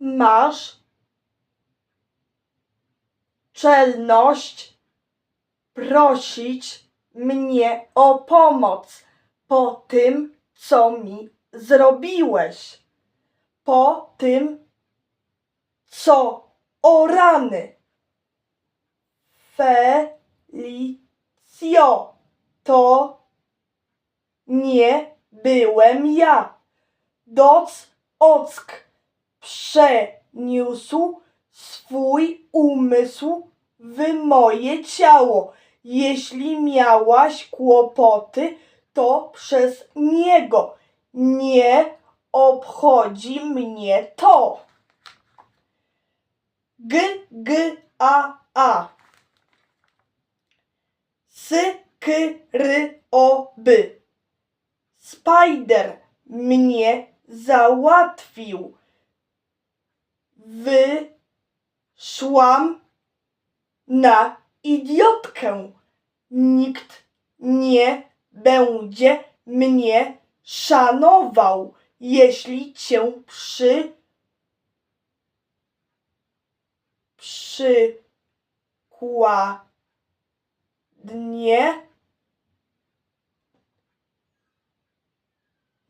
masz czelność prosić mnie o pomoc po tym, co mi zrobiłeś. Po tym, co o rany. Felicjo, to nie byłem ja. Doc Ock przeniósł swój umysł w moje ciało. Jeśli miałaś kłopoty, to przez niego. Nie obchodzi mnie to. G, G, A, A. S, K, R, O, B. Spider mnie załatwił. Wyszłam na idiotkę. Nikt nie będzie mnie szanował, jeśli cię przy przykładnie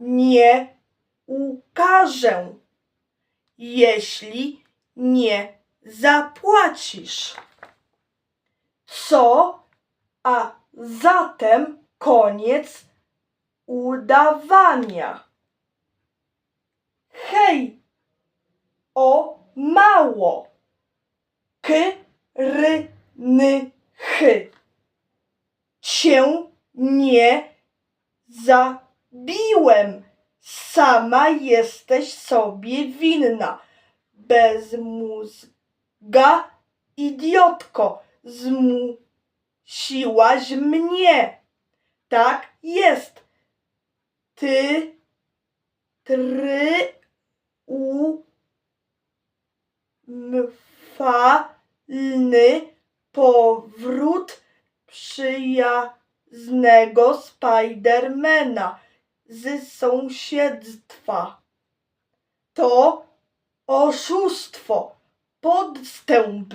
nie ukażę, jeśli nie zapłacisz. Co? A zatem koniec udawania. Hej! O mało! K, R, N. Cię nie zabiłem. Sama jesteś sobie winna. Bez mózga, idiotko, zmusiłaś mnie. Tak jest. Ty, try, u, mfalny powrót przyjaznego Spidermana z sąsiedztwa. To oszustwo, podstęp.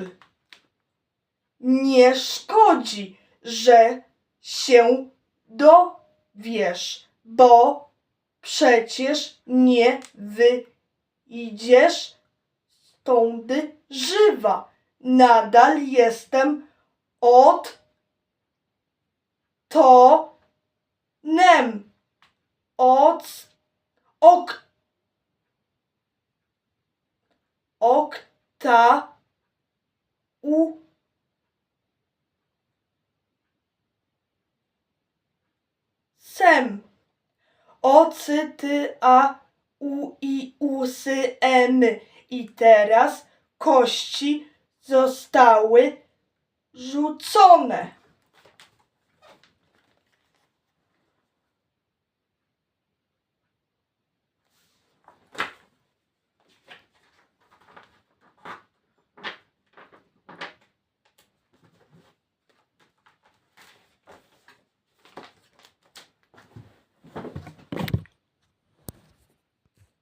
Nie szkodzi, że się dowiesz, bo przecież nie wyjdziesz stąd żywa. Nadal jestem od to od ok okta u sem o cy ty a u i usy emy i teraz kości zostały rzucone.